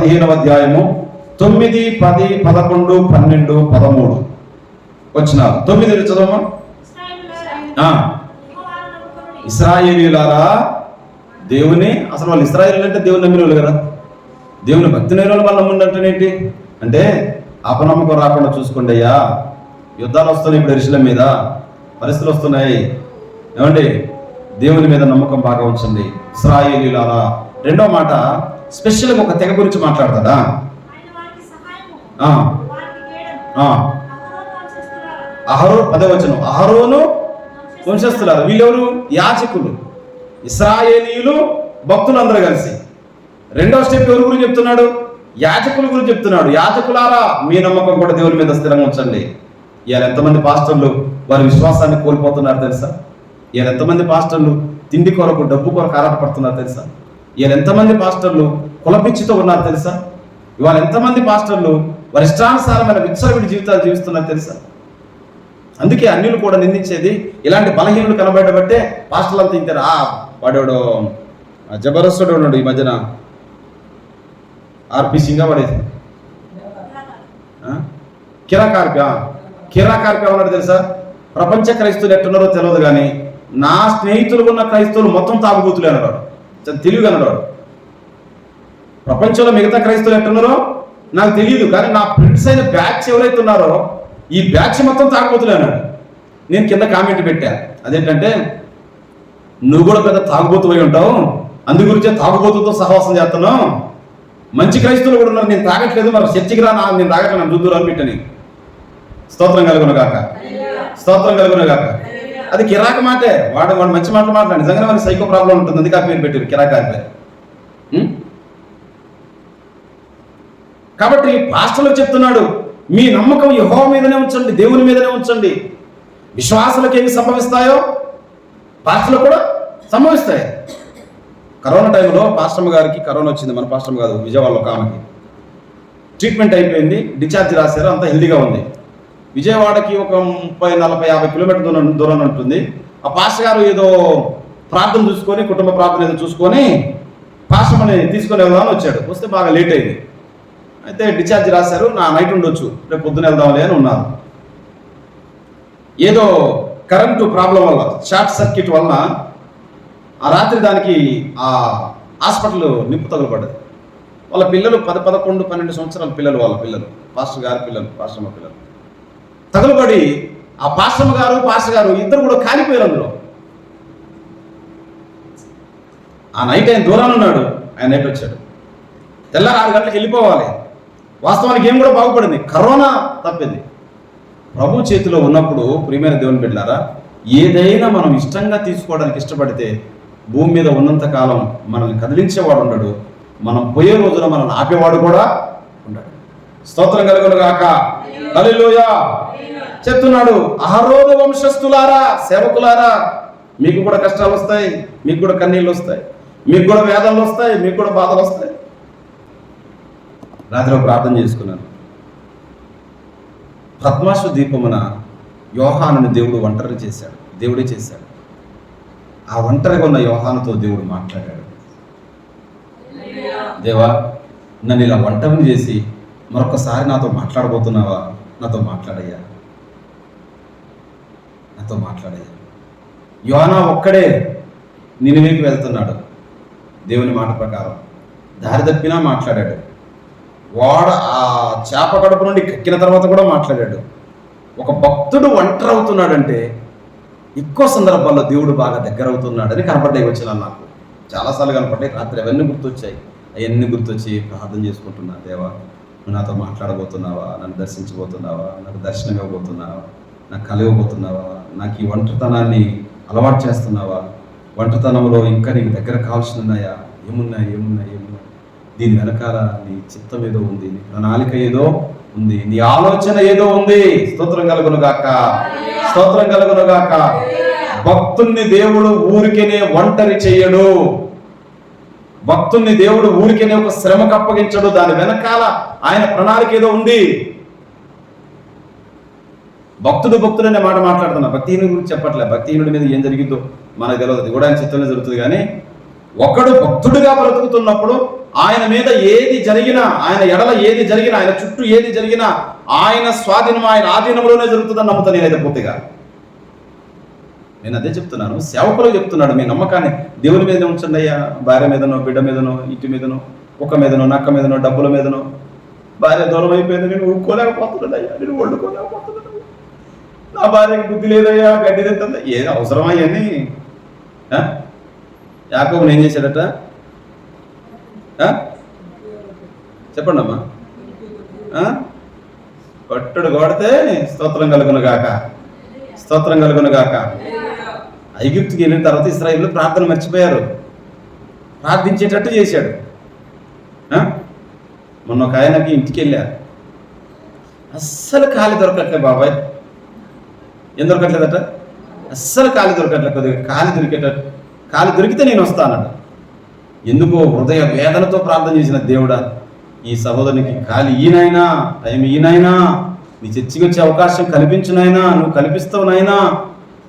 పదిహేనవ అధ్యాయము తొమ్మిది పది పదకొండు పన్నెండు పదమూడు. వచ్చిన తొమ్మిది చదవమా? ఆ, ఇస్రాయేలీలారా దేవుని అసలు వాళ్ళు ఇస్రాయేల్ అంటే దేవుని నమ్మిన వాళ్ళు కదా? దేవుని భక్తి నేర వాళ్ళు వాళ్ళు ఏంటి? అంటే అపనమ్మకం రాకుండా చూసుకోండి అయ్యా. యుద్ధాలు వస్తున్నాయి ఇప్పుడు ఎరుశలం మీద. పరిస్థితులు వస్తున్నాయి. ఏమండి? దేవుని మీద నమ్మకం బాగా ఉంచండి. ఇస్రాయేలీలారా. రెండో మాట స్పెషల్గా ఒక తెగ గురించి మాట్లాడుతుందా అహరో అదే అహరో పదవచనం అహరోను వంశస్థులారు. వీళ్ళెవరు? యాచకులు ఇస్రాయేలీయులు భక్తులు అందరూ కలిసి. రెండవ స్టెప్ ఎవరి గురించి చెప్తున్నాడు? యాచకుల గురించి చెప్తున్నాడు. యాచకులారా మీ నమ్మకం కూడా దేవుని మీద స్థిరంగా ఉంచండి. ఇవాళ ఎంతమంది పాస్టర్లు వారి విశ్వాసాన్ని కోల్పోతున్నారు తెలుసా? ఇవాళ ఎంతమంది పాస్టర్లు తిండి కొరకు డబ్బు కొరకు ఆరాటపడుతున్నారు తెలుసా? ఇవాళ ఎంతమంది పాస్టర్లు కులపిచ్చితో ఉన్నారు తెలుసా? ఇవాళ ఎంతమంది పాస్టర్లు వారి ఇష్టానుసారమైన విచ్చలవిడి జీవితాలు జీవిస్తున్నారు తెలుసా? అందుకే అన్యులు కూడా నిందించేది ఇలాంటి బలహీనులు కనబడబట్టే పాస్టర్లు అంతా ఇంటారు ఆ వాడేవాడు? జబరస్తుడు ఉన్నాడు ఈ మధ్యన. ఆర్పి సింగా పడేది కిరాకార్పి కిరాకార్పి ఉన్నాడు తెలుసా? ప్రపంచ క్రైస్తువులు ఎట్టున్నారో తెలియదు కానీ నా స్నేహితులు ఉన్న క్రైస్తవులు మొత్తం తాగుబోతులే అన్నాడు చాలా తెలివిగా అన్నాడు ప్రపంచంలో మిగతా క్రైస్తవులు ఎట్టున్నారో నాకు తెలియదు కానీ నా ఫ్రెండ్స్ అయిన బ్యాచ్ ఎవరైతే ఉన్నారో ఈ బ్యాచ్ మొత్తం తాగుబోతులే అన్నాడు. నేను కింద కామెంట్ పెట్టా. అదేంటంటే నువ్వు కూడా పెద్ద తాగుబోతు అయి ఉంటావు. అందు గురించే తాగుబోతుతో సహవాసం చేస్తున్నావు. మంచి క్రైస్తవులు కూడా ఉన్నారు. నేను తాగట్లేదు. మరి చర్చికి రా నేను తాగట్లేదు. చూద్దురు అని పెట్టని. స్తోత్రం కలుగును గాక. స్తోత్రం కలుగును గాక. అది కిరాక మాటే. వాడు వాడు మంచి మాటలు మాట్లాడు. నిజంగానే వాడికి సైకో ప్రాబ్లం ఉంటుంది. అందుకే ఆ పేరు పెట్టారు కిరాక అని పేరు? కాబట్టి పాస్టర్లు చెప్తున్నాడు మీ నమ్మకం యహో మీదనే ఉంచండి దేవుని మీదనే ఉంచండి. విశ్వాసులకు ఏమి సంభవిస్తాయో పాస్టర్లు కూడా సంభవిస్తాయి. కరోనా టైంలో పాస్టమ్ గారికి కరోనా వచ్చింది. మన పాస్టమ్ కాదు విజయవాడలో ఒక ఆమెకి. ట్రీట్మెంట్ అయిపోయింది. డిశ్చార్జ్ రాశారు. అంతా హెల్దీగా ఉంది. విజయవాడకి ఒక ముప్పై నలభై యాభై కిలోమీటర్ దూరం దూరం ఉంటుంది. ఆ పాస్టర్ గారు ఏదో ప్రార్థన చూసుకొని కుటుంబ ప్రార్థన ఏదో చూసుకొని పాస్టర్ని తీసుకొని వెళ్దామని వచ్చాడు. వస్తే బాగా లేట్ అయింది. అయితే డిశ్చార్జ్ రాశారు నా నైట్ ఉండొచ్చు రేపు పొద్దున వెళ్దాంలే అని ఉన్నారు ఏదో కరెంటు ప్రాబ్లం వల్ల షార్ట్ సర్క్యూట్ వలన ఆ రాత్రి దానికి ఆ హాస్పిటల్ నిప్పు తగులబడ్డది. వాళ్ళ పిల్లలు పద పదకొండు పన్నెండు సంవత్సరాల పిల్లలు వాళ్ళ పిల్లలు. పాస్టర్ గారి పిల్లలు పాస్టర్ పిల్లలు. తగులబడి ఆ పాశ్రమ గారు పాస్టర్ గారు ఇద్దరు కూడా కాలిపోయారు అందులో. ఆ నైట్ ఆయన దూరాన్ని ఉన్నాడు ఆయన నైట్ వచ్చాడు. ఆరు గంటలకు వెళ్ళిపోవాలి. వాస్తవానికి ఏం కూడా బాగుపడింది. కరోనా తప్పింది. ప్రభు చేతిలో ఉన్నప్పుడు ప్రియమైన దేవుని బిడ్డారా ఏదైనా మనం ఇష్టంగా తీసుకోవడానికి ఇష్టపడితే భూమి మీద ఉన్నంత కాలం మనల్ని కదిలించేవాడు ఉండడు. మనం పోయే రోజున మనల్ని ఆపేవాడు కూడా ఉండడు. స్తోత్రం కలుగును కాక హల్లెలూయా. చెప్తున్నాడు అహరోధ వంశస్థులారా సేవకులారా మీకు కూడా కష్టాలు వస్తాయి మీకు కూడా కన్నీళ్ళు వస్తాయి మీకు కూడా వేదనలు వస్తాయి మీకు కూడా బాధలు వస్తాయి. రాత్రి ప్రార్థన చేసుకున్నాను. పద్మాసు దీపమున యోహానుని దేవుడు ఒంటరి చేశాడు దేవుడే చేశాడు. ఆ ఒంటరిగా ఉన్న యోహానుతో దేవుడు మాట్లాడాడు. దేవా నన్ను ఇలా ఒంటరిని చేసి మరొకసారి నాతో మాట్లాడబోతున్నావా? నాతో మాట్లాడయ్యా. నాతో మాట్లాడయ్యా. యోనా ఒక్కడే నినివేకి వెళ్తున్నాడు. దేవుని మాట ప్రకారం దారి తప్పినా మాట్లాడాడు. వాడ ఆ చేప కడుపు నుండి కక్కిన తర్వాత కూడా మాట్లాడాడు. ఒక భక్తుడు ఒంటరి అవుతున్నాడంటే ఎక్కువ సందర్భాల్లో దేవుడు బాగా దగ్గర అవుతున్నాడని కనపడ్డాయి వచ్చిన నాకు. చాలాసార్లు కనపడ్డాయి. రాత్రి అవన్నీ గుర్తొచ్చాయి. అవన్నీ గుర్తొచ్చి ప్రార్థన చేసుకుంటున్నా దేవా. నువ్వు నాతో మాట్లాడబోతున్నావా? నన్ను దర్శించబోతున్నావా? నాకు దర్శనం ఇవ్వబోతున్నావా? నాకు కలగబోతున్నావా నాకు ఈ ఒంటరితనాన్ని అలవాటు చేస్తున్నావా? ఒంటరితనంలో ఇంకా నీకు దగ్గర కావాల్సిన ఉన్నాయా ఏమున్నాయి? ఏమున్నాయి? ఏమున్నాయి? దీని వెనకాల నీ చిత్తం ఏదో ఉంది నీ ప్రణాళిక ఏదో ఉంది నీ ఆలోచన ఏదో ఉంది. స్తోత్రం కలుగును గాక స్తోత్రం కలుగును గాక భక్తుణ్ణి దేవుడు ఊరికేనే ఒంటరి చెయ్యడు భక్తుణ్ణి దేవుడు ఊరికేనే ఒక శ్రమకు అప్పగించడు దాని వెనకాల ఆయన ప్రణాళిక ఏదో ఉంది. భక్తుడు భక్తుడు అనే మాట మాట్లాడుతున్నా. భక్తిహీనుడి గురించి చెప్పట్లే. భక్తిహీనుడి మీద ఏం జరిగిందో మనకు తెలియదు అది కూడా ఆయన చిత్తంలో జరుగుతుంది. కానీ ఒకడు భక్తుడిగా బ్రతుకుతున్నప్పుడు ఆయన మీద ఏది జరిగినా ఆయన ఎడల ఏది జరిగినా ఆయన చుట్టూ ఏది జరిగినా ఆయన స్వాధీనం ఆయన ఆధీనంలోనే జరుగుతుందని నమ్ముతాను నేనైతే పూర్తిగా. నేను అదే చెప్తున్నాను. సేవకులకు చెప్తున్నాడు మీ నమ్మకాన్ని. దేవుని మీద ఉంచండి అయ్యా. భార్య మీదనో బిడ్డ మీదనో ఇంటి మీదనో ఒక మీదనో నక్క మీదనో డబ్బుల మీదనో. భార్య దూరం అయిపోయింది నేను ఊరుకోలేకపోతున్నాడు అయ్యా. నేను వండుకోలేకపోతున్నాడు నా భార్యకి బుద్ధి లేదయ్యా గడ్డి తింటుంది ఏది అవసరమయ్యని యాకబు ఏం చేశాడట? చెప్పండి అమ్మా ఆ? కొడితే స్తోత్రం కలుగును గాక. స్తోత్రం కలుగును గాక. ఐగుప్తుకి వెళ్ళిన తర్వాత ఇస్రాయిల్ ప్రార్థన మర్చిపోయారు. ప్రార్థించేటట్టు చేశాడు. మొన్న ఒక ఆయనకి ఇంటికి వెళ్ళారు అస్సలు ఖాళీ దొరకట్లే బాబాయ్. ఏం దొరకట్లేదట? అస్సలు ఖాళీ దొరకట్లే కొద్దిగా ఖాళీ దొరికేటట్టు. ఖాళీ దొరికితే నేను వస్తానట ఎందుకో హృదయ వేదనతో ప్రార్థన చేసిన దేవుడా ఈ సహోదరునికి ఖాళీ ఈయనైనా టైం ఈయనైనా నీ చర్చికి వచ్చే అవకాశం కల్పించునైనా నువ్వు కల్పిస్తావునైనా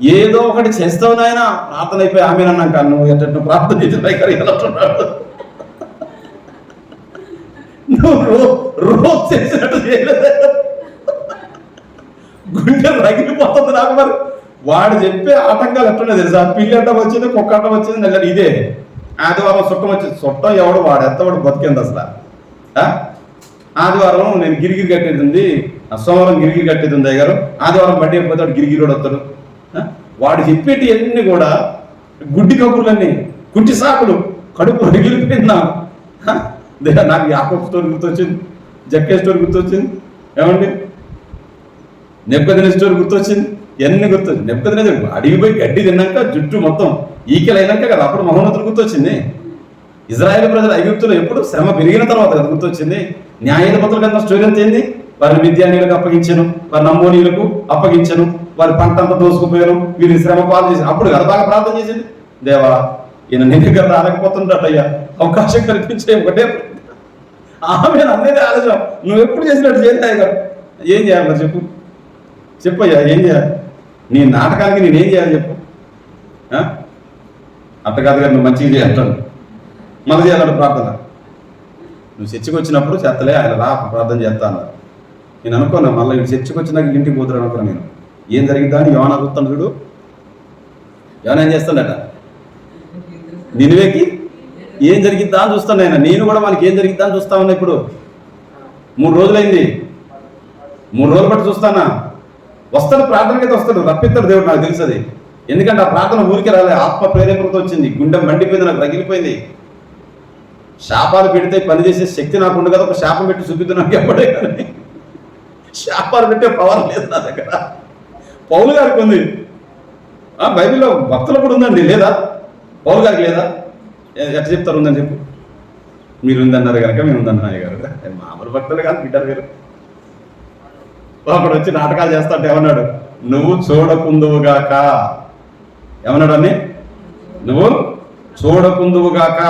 ఏదో ఒకటి చేస్తావు నాయన. ప్రార్థన అయిపోయి ఆమె అన్నాక నువ్వు ఎట్టు ప్రార్థన చేసిన నువ్వు రోజు చేసినట్టు చేయలేదు. గుండె రగిలిపోతుంది నాకు మరి. వాడు చెప్పే ఆటంకాలు ఎట్లున్నాయి తెలుసా? పిల్లి అడ్డం వచ్చింది కుక్క అడ్డం వచ్చింది నెల ఇదే. ఆదివారం సుట్టం వచ్చింది సుట్టం ఎవడు వాడు ఎత్తవాడు బతికింది అసలు? ఆ? ఆదివారం నేను గిరిగిరి కట్టేది ఉంది. ఆ సోమవారం గిరిగిరి కట్టేది ఉంది గారు ఆదివారం బండి వెళ్ళిపోతాడు వాడు గిరిగిరి వస్తాడు. వాడు చెప్పేటి అన్ని కూడా గుడ్డి కబుర్లన్నీ కుంటి సాకులు కడుపు రగిలిపోయిందా? నాకు యాకబ్ స్టోర్ గుర్తొచ్చింది జక్కే స్టోర్ గుర్తొచ్చింది ఏమండి? నెప్పదిన స్టోర్ గుర్తొచ్చింది ఎన్ని గుర్తొచ్చింది నెప్పదిన అడిగి పోయి గడ్డి తిన్నాక జుట్టు మొత్తం ఈకెలైనాక అయినాక కదా అప్పుడు మహోన్నతులు గుర్తొచ్చింది. ఇజ్రాయేల్ ప్రజలు ఐగుప్తులు ఎప్పుడు శ్రమ పెరిగిన తర్వాత కదా గుర్తొచ్చింది. న్యాయాధిపతుల కన్నా స్టోరీ ఎంత ఏంది? వారిని మిద్యానీయులకు అప్పగించను వారి నమోనీయులకు అప్పగించను. వారి పంట అంతా దోసుకుపోయాను వీరిని శ్రమ పాలు చేసి అప్పుడు కదా బాగా ప్రార్థన చేసింది. దేవా ఈయన నీ దగ్గర రాలేకపోతుండటయ్యా అవకాశం కల్పించే ఒకటే ఆమె అన్నదే ఆలోచన. నువ్వు ఎప్పుడు చేసినట్టు చేయాలి కదా? ఏం చేయాలి మరి చెప్పు. చెప్పయ్యా ఏం చేయాలి? నీ నాటకానికి నేనేం చేయాలి చెప్పు. ఆ? అట్ట కాదు కదా నువ్వు మంచిగా చేయాలంటాను మళ్ళీ చేయాలంటే ప్రార్థన. నువ్వు చచ్చికొచ్చినప్పుడు చేస్తలే ఆయన రా ప్రార్థన చేస్తా అన్నారు నేను అనుకోను మళ్ళీ చచ్చికొచ్చినాక వచ్చినాక ఇంటికి పోతాను అనుకున్నాను నేను. ఏం జరిగిద్దా అని యోన అడుగుతాను చూడు. యోన ఏం చేస్తాడట? నినివేకి ఏం జరిగిద్దా అని చూస్తాను ఆయన. నేను కూడా మనకి ఏం జరిగిద్దా అని చూస్తా ఉన్నా ఇప్పుడు. మూడు రోజులైంది. మూడు రోజులు బట్టి చూస్తానా? వస్తాడు ప్రార్థనకైతే వస్తాడు. రప్పిస్తాడు దేవుడు నాకు తెలుసది. ఎందుకంటే ఆ ప్రార్థన ఊరికి రాలే. ఆత్మ ప్రేరేపణతో వచ్చింది. గుండె మండిపోయింది నాకు రగిలిపోయింది. శాపాలు పెడితే పని చేసే శక్తి నాకు ఉండదు కదా. ఒక శాపం పెట్టి చూపిద్దు ఎప్పుడే కానీ శాపాలు పెట్టే పవర్ లేదు నా దగ్గర. పౌలు గారికి ఉంది. ఆ, బైబిల్లో భక్తులు కూడా ఉందండి. లేదా? పౌలు గారికి లేదా? ఎట్లా చెప్తారు ఉందని చెప్పు. మీరు ఉందన్నారు కనుక మేము ఉందన్నారు గారు మామూలు భక్తులు కాదు బిడ్డరు మీరు అప్పుడు వచ్చి నాటకాలు చేస్తాడు ఏమన్నాడు? నువ్వు చూడకుందువుగాక. ఏమన్నాడు అని నువ్వు చూడకుందువుగాక.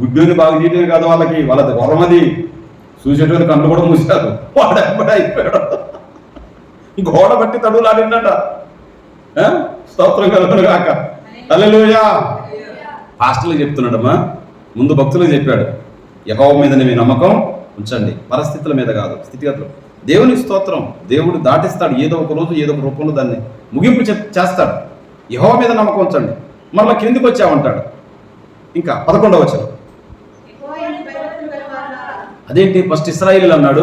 గుడ్డుని బాగు చేయడమే కాదు వాళ్ళకి వాళ్ళది గొర్రమది చూసేటువంటి కళ్ళు కూడా మూసారు వాడు ఎప్పుడే ఈ గోడ బట్టి తడువులాడిండట స్తోత్రం కలుగును కాక అల్లెలుయా పాస్టర్లకు చెప్తున్నాడమ్మా. ముందు భక్తులకు చెప్పాడు. యహోవ మీదనే మీ నమ్మకం ఉంచండి. పరిస్థితుల మీద కాదు స్థితిగతులు. దేవుని స్తోత్రం దేవుడు దాటిస్తాడు. ఏదో ఒక రోజు ఏదో ఒక రూపంలో దాన్ని ముగింపు చేస్తాడు. యహోవ మీద నమ్మకం ఉంచండి. మరలా కిందికి వచ్చామంటాడు ఇంకా పదకొండవ వచ్చాడు అదేంటి? ఫస్ట్ ఇస్రాయిల్ అన్నాడు.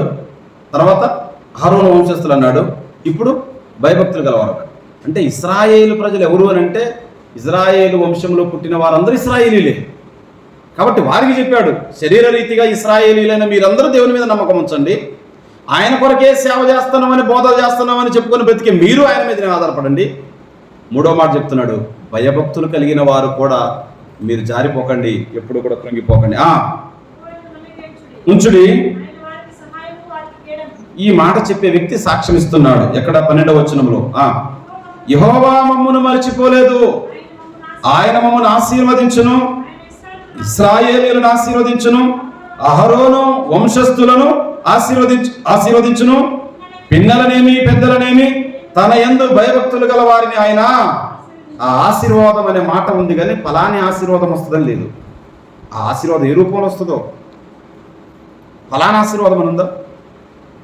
తర్వాత హారోన వంశస్థులు అన్నాడు. ఇప్పుడు భయభక్తులు గలవారు అంటే ఇస్రాయేలు ప్రజలు ఎవరు అని అంటే ఇజ్రాయేలు వంశంలో పుట్టిన వారందరూ ఇస్రాయేలీలే. కాబట్టి వారికి చెప్పాడు శరీర రీతిగా ఇస్రాయేలీలైన మీరందరూ దేవుని మీద నమ్మకం ఉంచండి. ఆయన కొరకే సేవ చేస్తున్నామని బోధ చేస్తున్నామని చెప్పుకొని బ్రతికే మీరు ఆయన మీదనే ఆధారపడండి. మూడో మాట చెప్తున్నాడు భయభక్తులు కలిగిన వారు కూడా మీరు జారిపోకండి ఎప్పుడు కూడా కృంగిపోకండి. ఉంచుడి ఆయన వారికి సహాయము వారికి కేడము. ఈ మాట చెప్పే వ్యక్తి సాక్ష్యం ఇస్తున్నాడు. ఎక్కడ? పన్నెండవ వచనంలో. ఆ. యహోవా మమ్మును మర్చిపోలేదు. ఆయన మమ్మను ఆశీర్వదించును. ఇస్రాయేలీలను ఆశీర్వదించును. అహరోను వంశస్థులను ఆశీర్వదించు ఆశీర్వదించును. పిన్నలనేమి పెద్దలనేమి తన ఎందు భయభక్తులు గల వారిని ఆయన. ఆ ఆశీర్వాదం అనే మాట ఉంది కానీ ఫలాని ఆశీర్వాదం వస్తుందని లేదు. ఆ ఆశీర్వాదం ఏ రూపంలో వస్తుందో? ఫలానా ఆశీర్వాదం అని ఉందా?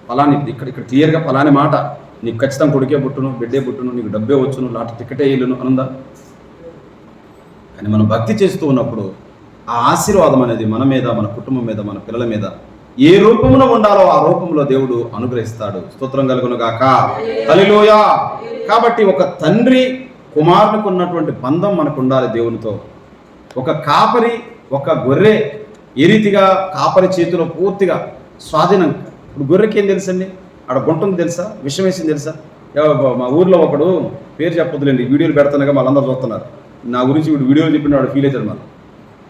ఫలాని ఇక్కడ ఇక్కడ క్లియర్గా ఫలాని మాట నీకు ఖచ్చితంగా కొడుకే పుట్టును బిడ్డే పుట్టును నీకు డబ్బే వచ్చును లాంటి టికెటే ఇల్లును అనుందా? కానీ మనం భక్తి చేస్తూ ఉన్నప్పుడు ఆ ఆశీర్వాదం అనేది మన మీద మన కుటుంబం మీద మన పిల్లల మీద ఏ రూపంలో ఉండాలో ఆ రూపంలో దేవుడు అనుగ్రహిస్తాడు. స్తోత్రం కలుగును గాక కాబట్టి ఒక తండ్రి కుమారునికి ఉన్నటువంటి బంధం మనకు ఉండాలి దేవునితో. ఒక కాపరి ఒక గొర్రె ఏ రీతిగా కాపరి చేతిలో పూర్తిగా స్వాధీనం ఇప్పుడు గొర్రెకి ఏం తెలుసండి? ఆడ గుంటుంది తెలుసా? విషం వేసింది తెలుసా మా ఊర్లో ఒకడు పేరు చెప్పొద్దులేండి వీడియోలు పెడుతున్నాగా వాళ్ళందరూ చూస్తున్నారు. నా గురించి ఇప్పుడు వీడియోలు చెప్పిన వాడు ఫీల్ అవుతాడు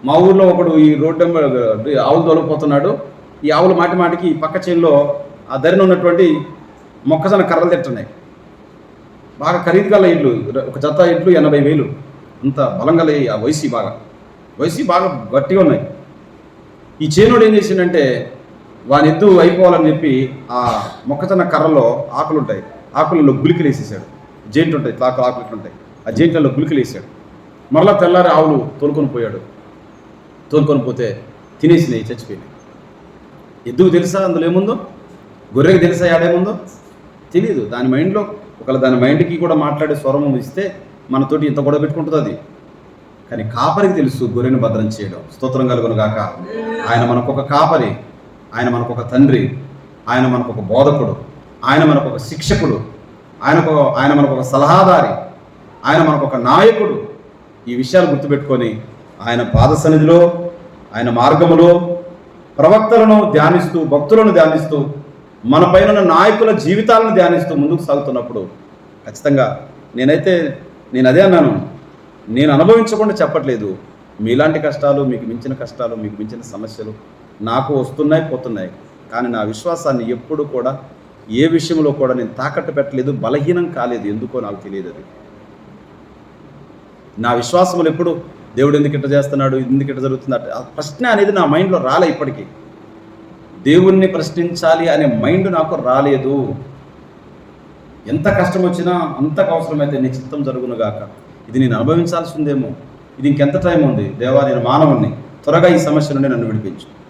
మా ఊర్లో ఒకడు ఈ రోడ్డు వెంబ- ఆవులు తొలగిపోతున్నాడు ఈ ఆవులు మాటి మాటికి ఈ పక్క చేనులో ఆ ధరిన ఉన్నటువంటి మొక్కజొన్న కర్రలు తిట్టున్నాయి బాగా ఖరీదు గల ఇట్లు ఒక జత ఇట్లు ఎనభై వేలు. అంత బలం గల ఆ వయసు బాగా. వయసు బాగా గట్టిగా ఉన్నాయి. ఈ చేనుడు ఏం చేసిండంటే వాని ఎద్దు అయిపోవాలని చెప్పి ఆ మొక్కజొన్న కర్రలో ఆకులు ఉంటాయి ఆకులలో గులికలు వేసేసాడు. జైంట్లు ఉంటాయి. తాకు ఆకులు ఉంటాయి. ఆ జైంట్లలో గులికలు వేసాడు. మరలా తెల్లారి ఆవులు తోలుకొని పోయాడు. తోలుకొని పోతే తినేసినాయి చచ్చిపోయినాయి. ఎద్దుకు తెలుసా? అందులో ఏముందో? గొర్రెకి తెలుసా ఏడేముందో తెలియదు దాని మైండ్లో ఒకవేళ దాని మైండ్కి కూడా మాట్లాడే స్వరము ఇస్తే మనతోటి ఇంత గొడవ పెట్టుకుంటుంది అది. కానీ కాపరికి తెలుసు గొర్రెను భద్రం చేయడం. స్తోత్రం కలుగును గాక. ఆయన మనకు ఒక కాపరి. ఆయన మనకు ఒక తండ్రి ఆయన మనకు ఒక బోధకుడు ఆయన మనకు ఒక శిక్షకుడు ఆయనకు ఆయన మనకు ఒక సలహాదారి ఆయన మనకు ఒక నాయకుడు. ఈ విషయాలు గుర్తుపెట్టుకొని ఆయన పాద సన్నిధిలో ఆయన మార్గములో ప్రవక్తలను ధ్యానిస్తూ భక్తులను ధ్యానిస్తూ మన పైన ఉన్న నాయకుల జీవితాలను ధ్యానిస్తూ ముందుకు సాగుతున్నప్పుడు ఖచ్చితంగా నేనైతే నేను అదే అన్నాను. నేను అనుభవించకుండా చెప్పట్లేదు. మీలాంటి కష్టాలు మీకు మించిన కష్టాలు మీకు మించిన సమస్యలు నాకు వస్తున్నాయి పోతున్నాయి. కానీ నా విశ్వాసాన్ని ఎప్పుడు కూడా ఏ విషయంలో కూడా నేను తాకట్టు పెట్టలేదు బలహీనం కాలేదు. ఎందుకో నాకు తెలియదు అది. నా విశ్వాసములు ఎప్పుడు దేవుడు ఎందుకు ఇట్ట చేస్తున్నాడు ఎందుకు ఇట్ట జరుగుతుంది ఆ ప్రశ్న అనేది నా మైండ్లో రాలే ఇప్పటికీ. దేవుణ్ణి ప్రశ్నించాలి అనే మైండ్ నాకు రాలేదు. ఎంత కష్టం వచ్చినా అంతకు అవసరమైతే నీ చిత్తం జరుగునుగాక. ఇది నేను అనుభవించాల్సిందేమో. ఇది ఇంకెంత టైం ఉంది? దేవా నేను మానవుణ్ణి. త్వరగా ఈ సమస్య నుండి నన్ను విడిపించు.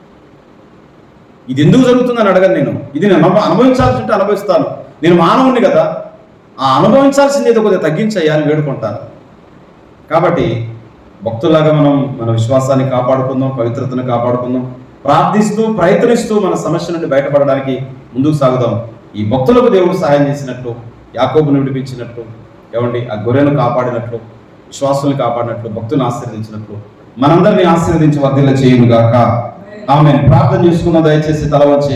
ఇది ఎందుకు జరుగుతుందని అడగను నేను. ఇది నేను అనుభ- అనుభవించాల్సి ఉంటే అనుభవిస్తాను. నేను మానవుని కదా. ఆ అనుభవించాల్సింది ఏదో కొద్దిగా తగ్గించేయాలని వేడుకుంటాను. కాబట్టి భక్తులాగా మనం మన విశ్వాసాన్ని కాపాడుకుందాం పవిత్రతను కాపాడుకుందాం. ప్రార్థిస్తూ ప్రయత్నిస్తూ మన సమస్య నుండి బయటపడడానికి ముందుకు సాగుదాం. ఈ భక్తులకు దేవుడు సహాయం చేసినట్లు యాకోబును విడిపించినట్లు ఏమండి ఆ గొర్రెను కాపాడినట్లు విశ్వాసుల్ని కాపాడినట్లు భక్తులను ఆశీర్వదించినట్లు మనందరినీ ఆశీర్వదించి వర్ధిల్ల చేయునుగాక ఆమె ప్రార్థన చేసుకున్న దయచేసి తల వచ్చి